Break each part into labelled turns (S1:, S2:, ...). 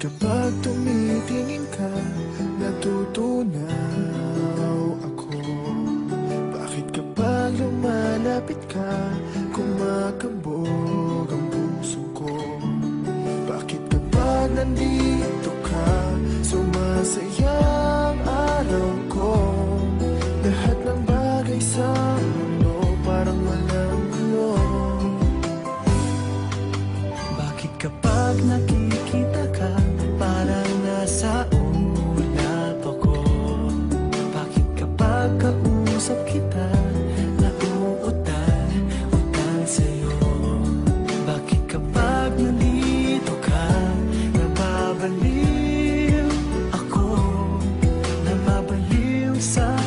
S1: Kapag tumitingin ka, natutunaw ang Kapag
S2: nakikita ka, parang nasa ulat ako Bakit kapag kausap kita, nauutal, utal sa'yo? Bakit kapag nandito ka, nababaliw ako? Nababaliw sa'yo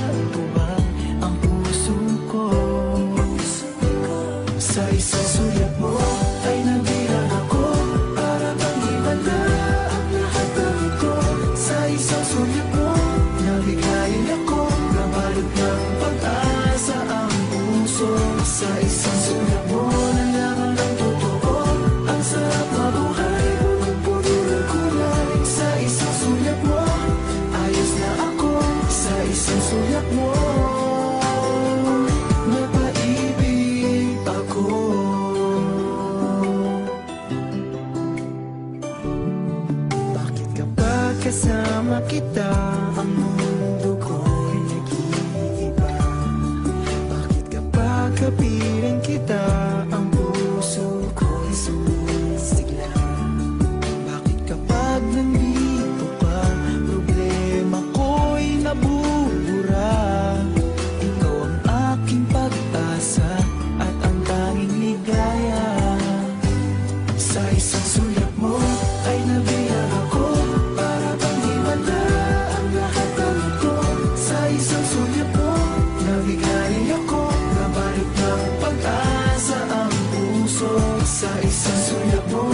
S2: kasama kita. Ang sa isang suya mo.